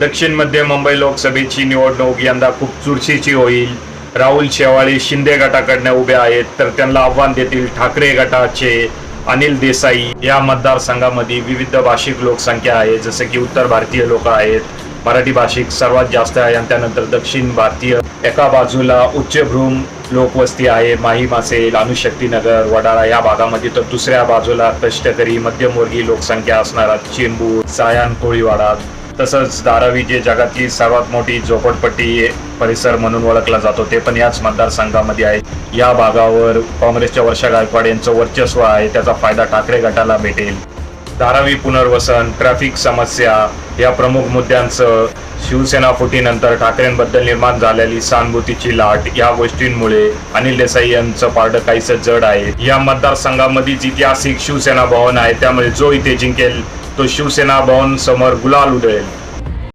दक्षिण मध्य मुंबई लोकसभेची निवडणूक यंदा खूप चुरशीची होईल. राहुल शेवाळे शिंदे गटाकडनं उभे आहेत तर त्यांना आव्हान देतील ठाकरे गटाचे अनिल देसाई. या मतदारसंघामध्ये विविध भाषिक लोकसंख्या आहे जसं की उत्तर भारतीय लोक आहेत मराठी भाषिक सर्वात जास्त आहे आणि त्यानंतर दक्षिण भारतीय. एका बाजूला उच्चभ्रूम लोकवस्ती आहे माहीम असेल अणुशक्तीनगर वडाळा या भागामध्ये तर दुसऱ्या बाजूला कष्टकरी मध्यमवर्गीय लोकसंख्या असणारा चेंबूर सायान कोळीवाडा तसंच धारावी जे जगातली सर्वात मोठी झोपडपट्टी परिसर म्हणून ओळखला जातो ते पण याच मतदारसंघामध्ये आहे. या भागावर काँग्रेसच्या वर्षा गायकवाड यांचं वर्चस्व आहे त्याचा फायदा ठाकरे गटाला भेटेल. धारावी पुनर्वसन ट्रॅफिक समस्या या प्रमुख मुद्द्यांचं शिवसेना फुटीनंतर ठाकरेंबद्दल निर्माण झालेली सहानुभूतीची लाट या गोष्टींमुळे अनिल देसाई यांचं पारडं काहीसं जड आहे. या मतदारसंघामध्येच ऐतिहासिक शिवसेना भवन आहे त्यामुळे जो इथे जिंकेल तो शिवसेना भवन समोर गुलाल उधळेल.